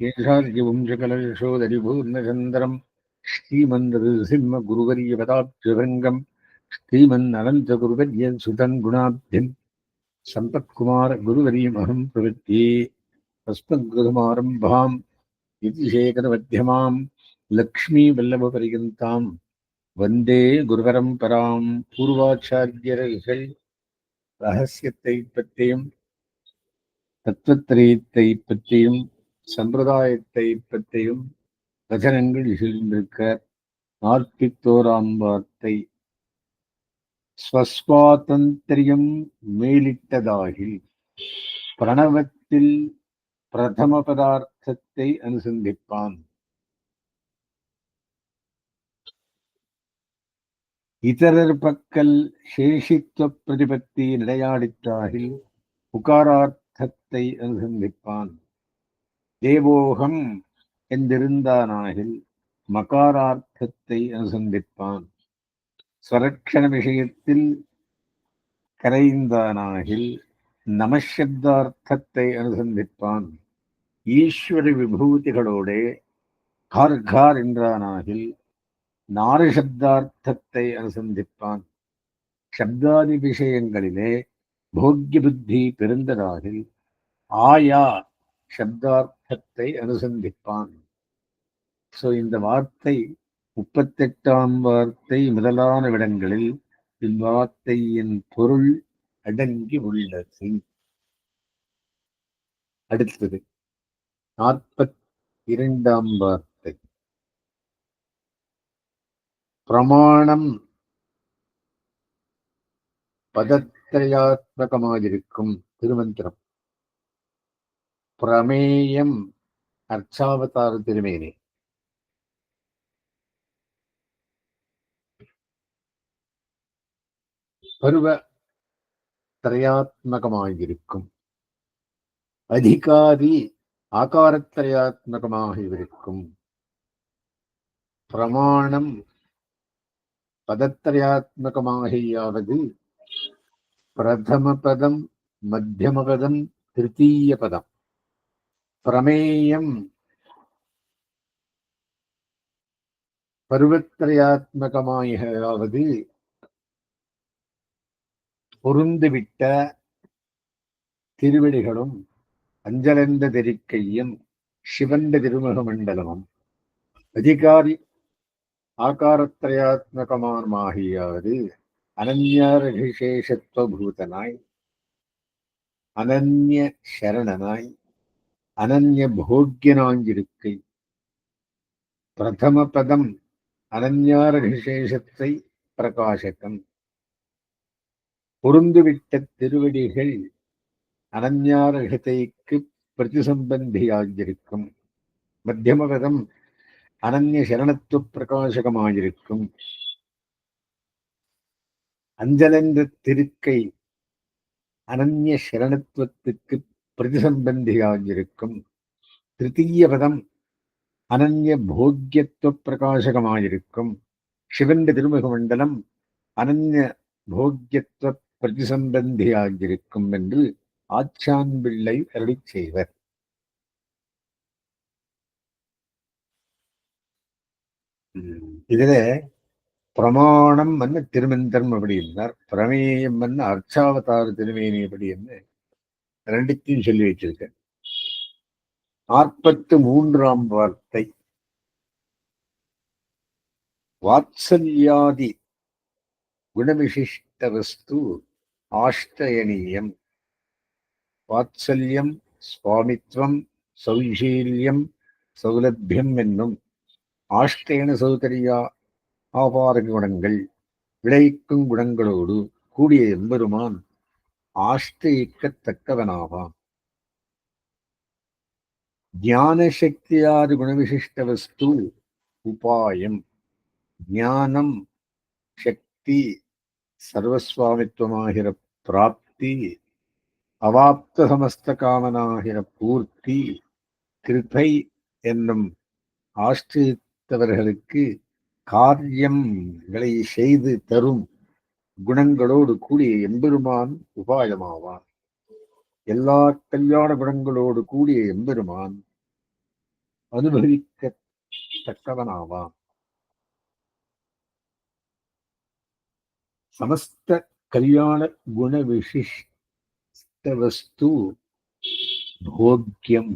சேஷாத்யவம்சகலயசோதரிபூர்ணச்சந்திரம் ஸ்ரீமன்சிம்மகுருவரியபதாப்ஜபங்கம் ஸ்ரீமன்னனந்தகுருவரிய சுதன்குணாப்தின் சம்பத்குமார குருவரியமகம் பிரவத்தி அஸ்மத்குருமாரம்பாம் யுதிசேகரவத்தியமாம் லக்ஷ்மி வல்லபபரிகந்தாம் வந்தே குருபரம்பராம் பூர்வாச்சாரியர்கள் ரகசியத்தை பற்றியும் தத்துவத்திரயத்தை பற்றியும் சம்பிரதாயத்தை பற்றியும் வசனங்கள் சொல்லியிருக்க நாற்பத்தோராம் வார்த்தை ஸ்வஸ்வாதந்திரியம் மேலிட்டதாகில் பிரணவத்தில் பிரதம பதார்த்தத்தை அனுசந்திப்பான். இதரர் பக்கல் சேஷித்துவ பிரதிபத்தி நிலையாடித்தாகில் புகாரார்த்தத்தை அனுசந்திப்பான். தேவோகம் என்றிருந்தானாகில் மகாரார்த்தத்தை அனுசந்திப்பான். ஸ்வரக்ஷண விஷயத்தில் கரைந்தானாகில் நமசப்தார்த்தத்தை அனுசந்திப்பான். ஈஸ்வர விபூதிகளோடே கார் கார் என்றானாகில் நாரசப்தார்த்தத்தை அனுசந்திப்பான். சப்தாதி விஷயங்களிலே போக்கிய புத்தி பெருந்ததாகில் ஆயா சப்தார்த்த அர்த்தத்தை அனுசந்திப்பான். ஸோ இந்த வார்த்தை முப்பத்தெட்டாம் வார்த்தை முதலான இடங்களில் இவ்வார்த்தையின் பொருள் அடங்கி உள்ளது. அடுத்தது நாற்பத்தி இரண்டாம் வார்த்தை. பிரமாணம் பதத்திரயாத்மகமாயிருக்கும் திருமந்திரம். பிரமேயம் அர்ச்சாவதார திருமேனி பருவ திரையாத்மகமாயிருக்கும் அதிகாரி ஆகாரத்திரையாத்மகமாக இருக்கும் பிரமாணம் பதத்திரையாத்மகமாகியாவது பிரதம பதம் மத்தியம பதம் திருத்தீய பதம் பிரமேயம். பருவத்திரையாத்மகமாயாவது பொருந்துவிட்ட திருவடிகளும் அஞ்சலந்த தெரிக்கையும் சிவந்த திருமுக மண்டலமும் அதிகாரி ஆகாரத்திரையாத்மகமாகியாவது அனன்யாரகிசேஷத்துவபூதனாய் அனன்ய சரணனாய் அனன்ய போக்கியனாங்கிருக்கை பிரதம பதம் அனன்யாரவிசேஷத்தை பிரகாசகம். பொருந்துவிட்ட திருவடிகள் அனன்யாரகதைக்கு பிரதிசம்பந்தியாகியிருக்கும் மத்தியமபதம் அனன்ய சரணத்துவ பிரகாசகமாயிருக்கும். அஞ்சலென்ற திருக்கை அனன்ய சரணத்துவத்துக்கு பிரதிசம்பந்தியாகியிருக்கும் திருத்தீய பதம் அனன்ய போக்கியத்துவ பிரகாசகமாயிருக்கும் சிவந்த திருமுக மண்டலம் அனன்ய போக்கியத்துவ பிரதிசம்பந்தியாகியிருக்கும் என்று ஆச்சான் பிள்ளை அருளி செய்வர் இதுல பிரமாணம் வந்து திருமந்திரம் அப்படி இருந்தார் பிரமேயம் வந்து அர்ச்சாவதார திருமேனி அப்படி என்று ரெண்டுத்தையும் சொல்லி வச்சிருக்கேன். நாற்பத்து மூன்றாம் வார்த்தை. வாத்சல்யாதி குணவிசிஷ்ட வஸ்து ஆஷ்டயனீயம். வாத்சல்யம் சுவாமித்வம் சௌஷீல்யம் சௌலபியம் என்னும் ஆஷ்டயன சௌகரியா ஆபார குணங்கள் விளைக்கும் குணங்களோடு கூடிய எம்பெருமான் ஆஸ்திரிக்கத்தக்கவனாவான் ஞான சக்தியாதி குணவிசிஷ்ட வஸ்து உபாயம். ஞானம் சக்தி சர்வஸ்வாமித்துவமாகிற பிராப்தி அவாப்த சமஸ்த காமனாகிற பூர்த்தி கிருபை என்னும் ஆஸ்திரித்தவர்களுக்கு காரியங்களை செய்து தரும் குணங்களோடு கூடிய எம்பெருமான் உபாயமாவான். எல்லா கல்யாண குணங்களோடு கூடிய எம்பெருமான் அனுபவிக்க தக்கவனாவான் சமஸ்த கல்யாண குண விசிஷ்ட வஸ்து போக்கியம்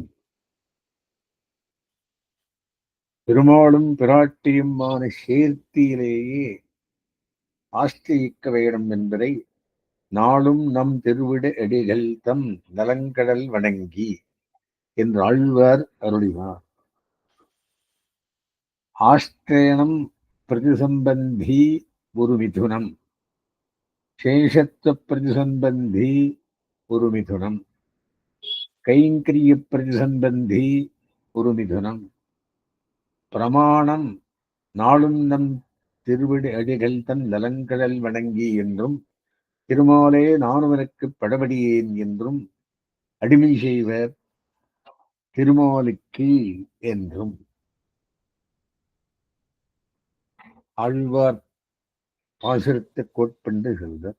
பெருமாளும் பிராட்டியுமான சேர்த்தியிலேயே ஆஸ்திரிக்க வேணும் என்பதை நாளும் நம் திருவிட எடிகள் தம் நலங்கடல் வணங்கி என்று ஆழ்வார் அருளினார். ஆஷ்டேனம் பிரதிசம்பந்தி ஒரு மிதுனம் சேஷத்துவ பிரதிசம்பந்தி ஒரு மிதுனம் கைங்கரிய பிரதிசம்பந்தி ஒரு மிதுனம் பிரமாணம் நாளும் நம் திருவிடு அடிகள் தன் நலங்கடல் வணங்கி என்றும் திருமாலே நானும் படபடியேன் என்றும் அடிமை செய்வர் திருமாலுக்கு என்றும். ஆழ்வார் பாசுரத்தை கோட்பண்டு சொல்வர்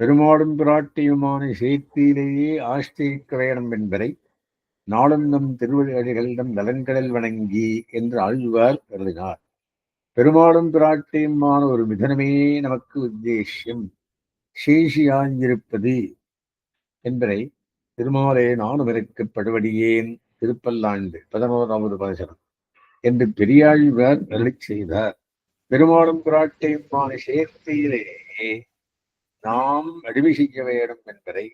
பெருமாளும் பிராட்டியுமான சேர்த்தியிலேயே ஆஸ்திரிக்க வேணும் என்பதை நாளும் நம் திருவள்ளிகளிடம் நலன்கடல் வணங்கி என்று ஆழ்வார் எழுதினார். பெருமாளும் பிராட்டியுமான ஒரு மிதனமே நமக்கு உத்தேசியம். சேஷியாயிருப்பது என்பதை திருமாலே நானும் எனக்கு படுவடியேன் திருப்பல்லாண்டு பதினோராவது பாசனம் என்று பெரியாழ்வார் அருளி செய்தார். பெருமாளும் பிராட்டியுமான சேர்த்தையிலே நாம் அடிமை செய்ய வேண்டும் என்பதை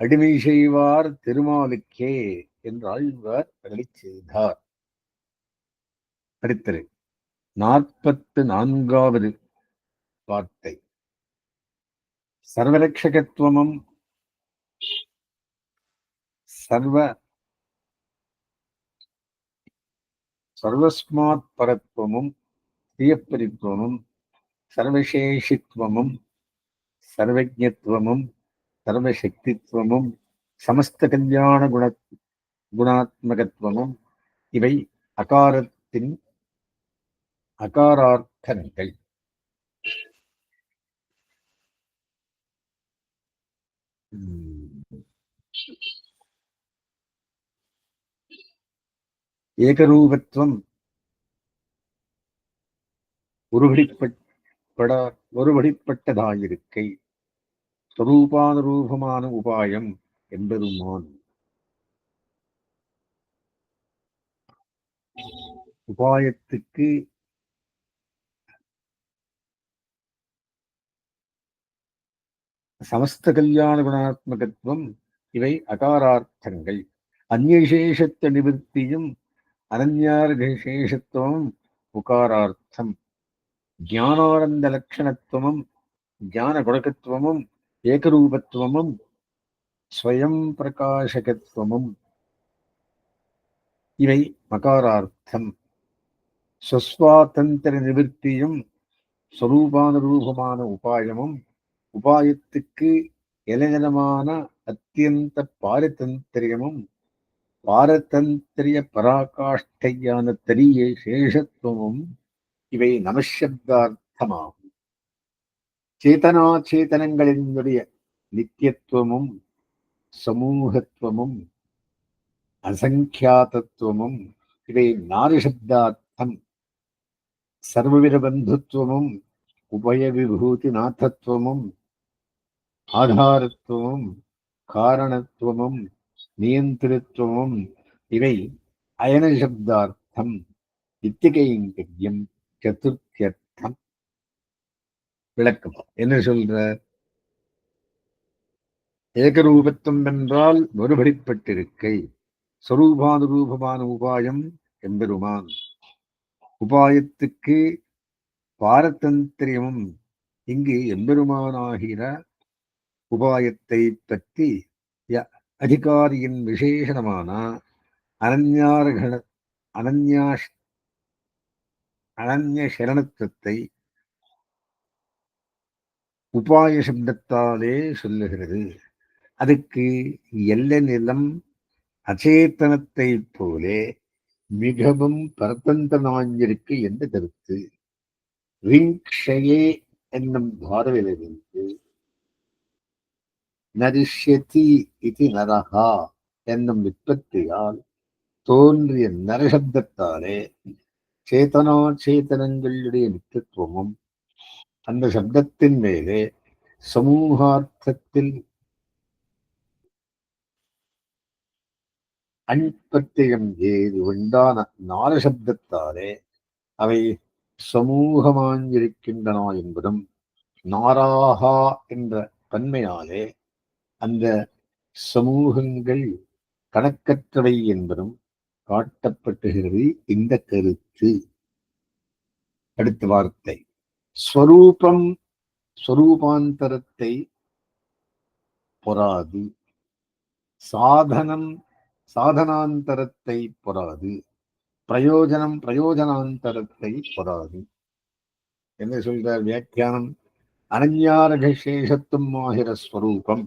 அடிமை செய்வார் திருமாலுக்கே என்று ஆழ்வார் அருளி செய்தார். படித்தரு. நாற்பத்து நான்காவது வார்த்தை. சர்வரட்சகத்துவமும் சர்வ சர்வஸ்மாத் பரத்துவமும் பிரியப்பரித்துவமும் சர்வசேஷித்துவமும் சர்வஜத்துவமும் சர்வசக்தித்துவமும் சமஸ்த கல்யாண குண குணாத்மகத்துவமும் இவை அகாரத்தின் அகாரார்த்தங்கள் ஏகரூபத்துவம் ஒருபடிப்பட ஒருபடிப்பட்டதாயிருக்கை ஸ்வரூபானுரூபமான உபாயம் என்பதுமான். உபாயத்துக்கு சமஸ்த கல்யாண குணாத்மகத்துவம் இவை அகாரார்த்தங்கள். அந்நியசேஷத்த நிவர்த்தியும் அனன்யார்கசேஷத்துவம் உகாரார்த்தம். ஞானானந்த லட்சணத்துவமும் ஞான குணகத்துவமும் ஏகரூபத்துவமும் ஸ்வயம் பிரகாசகத்துவமும் இவை மகாரார்த்தம். சுஸ்வாதந்திர நிவர்த்தியும் ஸ்வரூபானுரூபமான உபாயமும் உபாயத்துக்கு இளைஞனமான அத்தியந்த பாரதந்திரியமும் பாரதந்திரிய பராகாஷ்டையான தெரிய சேஷத்துவமும் இவை நமசப்தார்த்தமாகும் சேதனாச்சேதனங்களினுடைய நித்தியத்துவமும் சமூகத்துவமும் அசங்கியாதத்துவமும் இவை நாரிசப்தார்த்தம் சர்வவித பந்துத்துவமும் உபய விபூதி நாதத்துவமும் ஆதாரத்துவமும் காரணத்துவமும் நியந்திரத்துவமும் இவை அயனசப்தார்த்தம் இத்திகைங்கரியம் சதுர்த்தியர்த்தம். விளக்கம். என்ன சொல்ற ஏகரூபத்துவம் என்றால் ஒருபடிப்பட்டிருக்கை சொரூபானுரூபமான உபாயம் எம்பெருமான் உபாயத்துக்கு பாரதந்திரியமும் இங்கு எம்பெருமானாகிற உபாயத்தை பற்றி அதிகாரியின் விசேஷமான அனன்யார்கண அனன்யாஷ் அனன்ய சரணத்துவத்தை உபாய சப்தத்தாலே சொல்லுகிறது. அதுக்கு எல்ல நிலம் அச்சேத்தனத்தை போலே மிகவும் பரதந்தனாயிருக்கு என்று கருத்து. ரிங்ஷயே என்னும் தாரவிலிருந்து நரிஷ்யதி இது நரகா என்னும் விற்பத்தியால் தோன்றிய நரசப்தத்தாலே சேதனா சேதனங்களுடைய நித்தியத்துவமும் அந்த சப்தத்தின் மேலே சமூகார்த்தத்தில் அண்பத்தியம் ஏது உண்டான நாலு சப்தத்தாலே அவை சமூகமாஞ்சிருக்கின்றன என்பதும் நாராகா என்ற தன்மையாலே அந்த சமூகங்கள் கணக்கற்றவை என்பதும் காட்டப்பட்டுகிறது இந்த கருத்து. அடுத்த வார்த்தை. ஸ்வரூபம் ஸ்வரூபாந்தரத்தை பொறாது. சாதனம் சாதனாந்தரத்தை பொறாது. பிரயோஜனம் பிரயோஜனாந்தரத்தை பொறாது. என்ன சொல்றார் வியாக்கியானம்? அனஞ்ஞாரகசேஷத்துவம் ஆகிற ஸ்வரூபம்.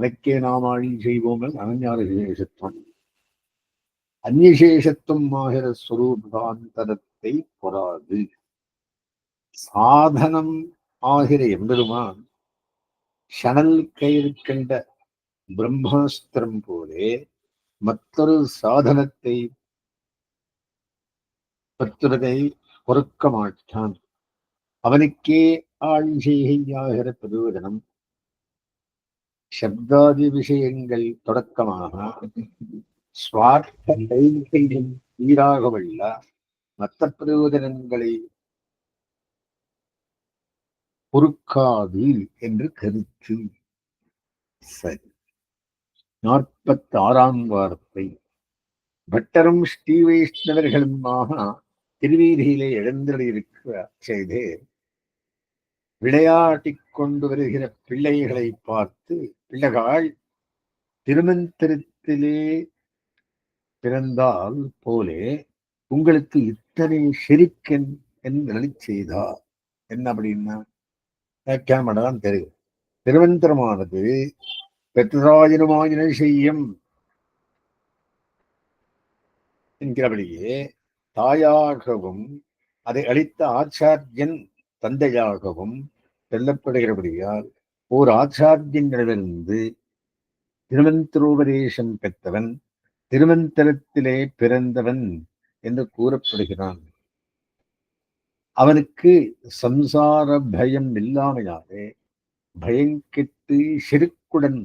அதற்கே நாம் ஆழி செய்வோம் அனஞ்ஞாரகசேஷத்துவம் அந்நிசேஷத்துவம் ஆகிற ஸ்வரூபாந்தரத்தை பொறாது. சாதனம் ஆகிற எம்பெருமான் ஷனல் கயிறு கண்ட பிரம்மாஸ்திரம் போலே மற்றொரு சாதனத்தை பற்றுவதை பொறுக்க மாட்டான். அவனுக்கே ஆழ்செய்கையாகிற பிரயோஜனம் சப்தாதி விஷயங்கள் தொடக்கமாக சுவார்த்த கைகையும் ஈராகவல்ல மத்த பிரயோஜனங்களை பொறுக்காது என்று கருத்து. சரி. நாற்பத்தி ஆறாம் வார்த்தை. பட்டரும் ஸ்ரீ வைஷ்ணவர்களுமாக திருவீதியிலே எழுந்திருக்க செய்து விளையாட்டிக் கொண்டு வருகிற பிள்ளைகளை பார்த்து பிள்ளைகள் திருமந்திரத்திலே பிறந்தால் போலே உங்களுக்கு இத்தனை ஷெரிக்கன் என்று செய்தார் என்ன அப்படின்னா கேமரா தான் தெரியும். திருமந்திரமானது பெற்றாயினுமாயினை செய்யும் என்கிறபடியே தாயாகவும் அதை அளித்த ஆச்சாரியன் தந்தையாகவும் சொல்லப்படுகிறபடியால் ஓர் ஆச்சாரியனிடமிருந்து திருமந்திரோபதேசம் பெற்றவன் திருமந்திரத்திலே பிறந்தவன் என்று கூறப்படுகிறான். அவனுக்கு சம்சார பயம் இல்லாமையாலே பயங்கெட்டு செருக்குடன்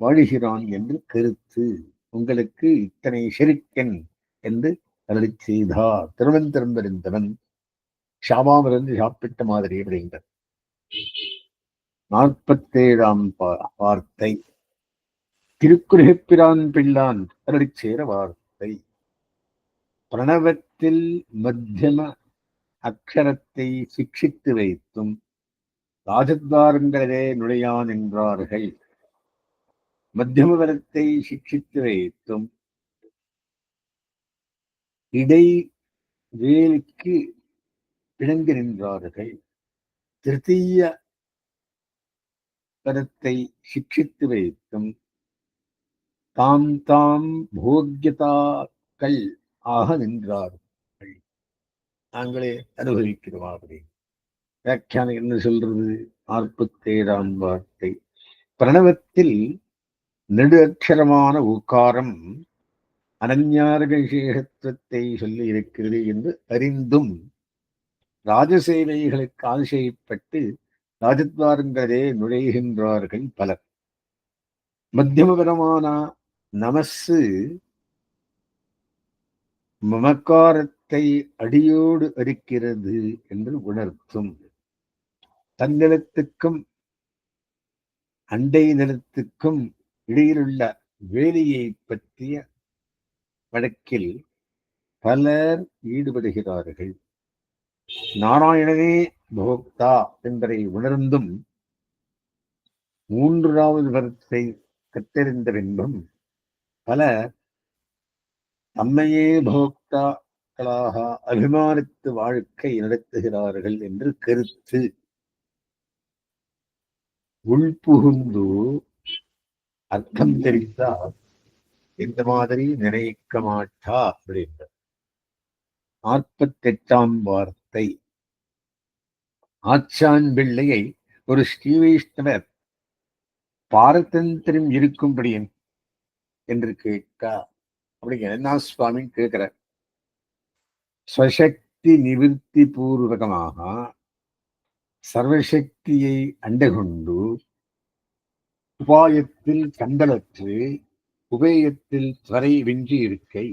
வாழுகிறான் என்று கருத்து. உங்களுக்கு இத்தனை செருக்கன் என்று அருளி செய்தார். திருவந்திரம் இருந்தவன் ஷாமாவிலிருந்து சாப்பிட்ட மாதிரி அப்படிங்கிறது நாற்பத்தேழாம் வார்த்தை. திருக்குறப்பிரான் பிள்ளான் அருளி சேர வார்த்தை. பிரணவத்தில் மத்தியம அக்ஷரத்தை சிக்ஷித்து வைத்தும் ராஜத்வாரங்களிலே நுழையான் என்றார்கள். மத்தியமவரத்தை சிக்ஷித்து வைத்தும் இடை வேலுக்கு பிணங்கி நின்றார்கள் திருத்தீய பதத்தை சிக்ஷித்து வைத்தும் தாம் தாம் போக்கியதாக்கள் ஆக நின்றார்கள். நாங்களே அனுபவிக்கிறோம் அப்படி வியாக்கியானம் என்ன சொல்றது? நாற்பத்தேழாம் வார்த்தை. பிரணவத்தில் நெடு அக்ஷரமான ஊக்காரம் அனஞ்ஞாரகசேகத்துவத்தை சொல்லி இருக்கிறது என்று அறிந்தும் ராஜசேவைகளுக்கு ஆசைப்பட்டு ராஜத்வாரங்களே நுழைகின்றார்கள் பலர். மத்தியமபரமான நமசு மமக்காரத்தை அடியோடு அரிக்கிறது என்று உணர்த்தும். தன்னிலத்துக்கும் அண்டை நிலத்துக்கும் இடையிலுள்ள வேலையை பற்றிய வழக்கில் பலர் ஈடுபடுகிறார்கள். நாராயணனே பகோக்தா என்பதை உணர்ந்தும் மூன்றாவது வரத்தை கத்தறிந்த பின்பும் பல தம்மையே பகோக்தாக்களாக அபிமானித்து வாழ்க்கை நடத்துகிறார்கள் என்று கருத்து. உள்புகுந்து அர்த்தம் தெரிந்தால் இந்த மாதிரி நினைக்க மாட்டா அப்படின்ற நாற்பத்தி எட்டாம் வார்த்தை. ஆச்சான் பிள்ளையை ஒரு ஸ்ரீ வைஷ்ணவர் பாரதந்திரம் இருக்கும்படி என்று கேட்கா அப்படிங்கிற நான் சுவாமி கேட்கிற ஸ்வசக்தி நிவிருத்தி பூர்வகமாக சர்வசக்தியை அண்டகொண்டு உபாயத்தில் கண்டலற்று உபேயத்தில் துவரை வென்றி இருக்கை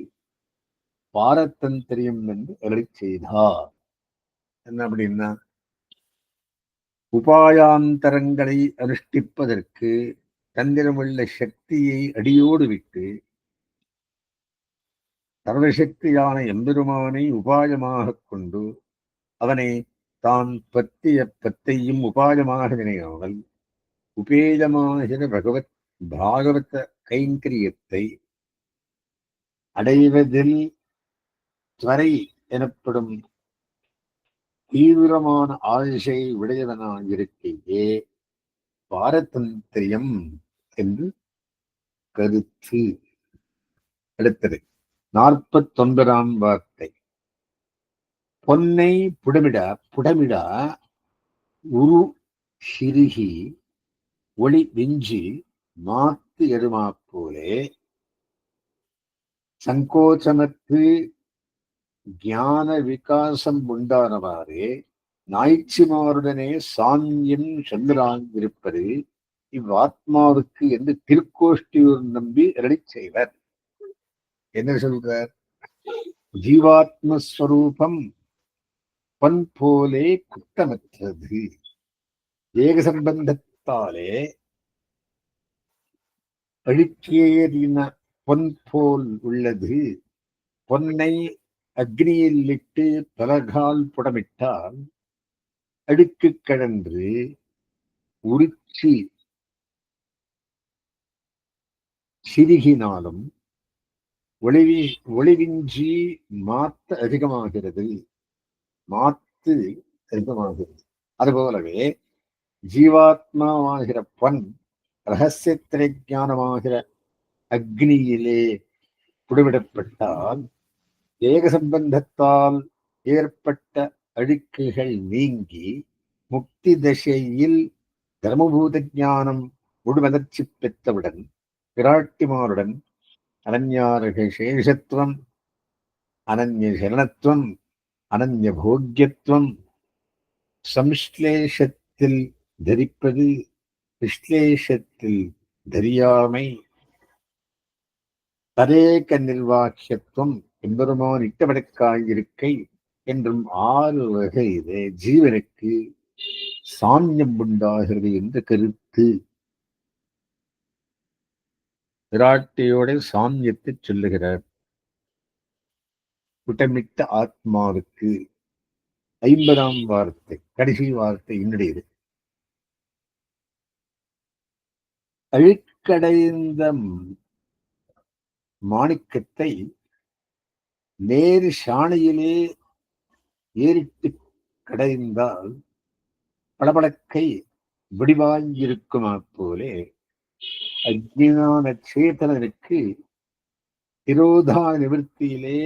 பாரதந்திரியம் என்று அருளி செய்தார். என்ன அப்படின்னா உபாயாந்தரங்களை அனுஷ்டிப்பதற்கு தந்திரமுள்ள சக்தியை அடியோடு விட்டு சர்வசக்தியான எம்பெருமானை உபாயமாக கொண்டு அவனை தான் பத்திய பத்தையும் உபாயமாக நினையாமல் உபேதமாகிற பகவத் பாகவத கைங்கரியத்தை அடைவதில் துவரை எனப்படும் தீவிரமான ஆயுஷை உடையவனாயிருக்கையே. பாரதந்திரியம் என்று கருத்து. அடுத்தது நாற்பத்தொன்பதாம் வார்த்தை. பொன்னை புடமிட புடமிடா உரு சிறுகி ஒளி விஞ்சி மாத்து எருமா போலே. சங்கோச்சமற்று ஞான விகாசம் உண்டானவாறே நாய்ச்சிமாருடனே சாந்தியம் சந்திராங்கிருப்பது இவ்வாத்மாவுக்கு என்று திருக்கோஷ்டியூர் நம்பி ரெடி செய்வர். என்ன சொல்றார்? ஜீவாத்மஸ்வரூபம் பண் போலே குத்தமற்றது. ஏக சம்பந்தத்தாலே அழுக்கேறின பொன் போல் உள்ளது. பொன்னை அக்னியில் இட்டு பலகால் புடமிட்டால் அடுக்கு கடன்று உருச்சி சிறுகினாலும் ஒளிவி ஒளிவின்றி மாத்து அதிகமாகிறது. மாத்து அதிகமாகிறது. அதுபோலவே ஜீவாத்மாவாகிற பொன் ரகசியத்திரை ஞானமாகிற அக்னியிலே புடவிடப்பட்டால் ஏக சம்பந்தத்தால் ஏற்பட்ட அழுக்குகள் நீங்கி முக்தி தசையில் தர்மபூத ஞானம் முழுவதர்ச்சி பெற்றவுடன் பிராட்டிமாருடன் அனன்யாரக சேஷத்துவம் அனன்ய சரணத்துவம் அனன்ய போக்கியத்துவம் சம்ஸ்லேஷத்தில் தரிப்பது விஸ்லேஷத்தில் தெரியாமை தரேக நிர்வாகியத்துவம் எம்பெருமான் இட்டவடக்காயிருக்கை என்றும் ஆறு வகையிலே ஜீவனுக்கு சாமியம் உண்டாகிறது என்ற கருத்து. விராட்டியோட சாமியத்தை சொல்லுகிறார். குட்டமிட்ட ஆத்மாவுக்கு ஐம்பதாம் வார்த்தை கடைசி வார்த்தை என்னுடையது? அழுக்கடைந்த மாணிக்கத்தை நேரு சாணையிலே ஏறிட்டு கடைந்தால் பளபளக்கை விடிவாங்கியிருக்குமா போலே அஜ்ஞான சேதனனுக்கு திரோதா நிவர்த்தியிலே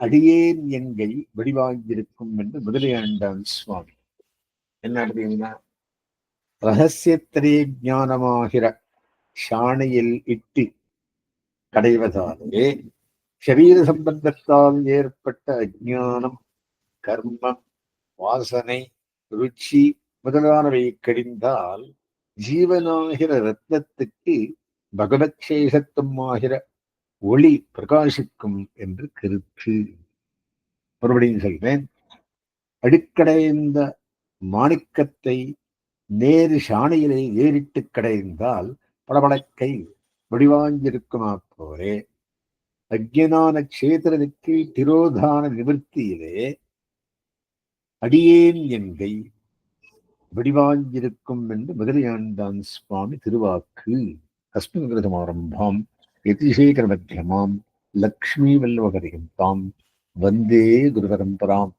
அடியேன் எங்கை வெடிவாங்கியிருக்கும் என்று முதலியாண்டான் சுவாமி. என்ன அப்படின்னா ரகசியத்திரே ஞானமாகிற சாணையில் இட்டு கடைவதாலே சரீர சம்பந்தத்தால் ஏற்பட்ட அஜானம் கர்மம் வாசனை ருச்சி முதலானவை கடிந்தால் ஜீவனாகிற ரத்னத்துக்கு பகவத்சேஷத்துவம் ஆகிற ஒளி பிரகாசிக்கும் என்று கருத்து. மறுபடியும் சொல்றேன் அடுக்கடைந்த மாணிக்கத்தை நேரு சாணையிலே ஏறிட்டு கடைந்தால் பளபளக்கை வடிவாங்கியிருக்குமா போலே அஜ்ஞான சேத்திரனுக்கு திரோதான நிவர்த்தியிலே அடியேன் என்கை வடிவாஞ்சிருக்கும் என்று முதலியாண்டான் சுவாமி திருவாக்கு. அஸ்மின் கிருதமாரம்பாம் யதிசேகர மத்தியமாம் லக்ஷ்மி வல்லவகரியம் தாம். வந்தே குருபரம்பராம்.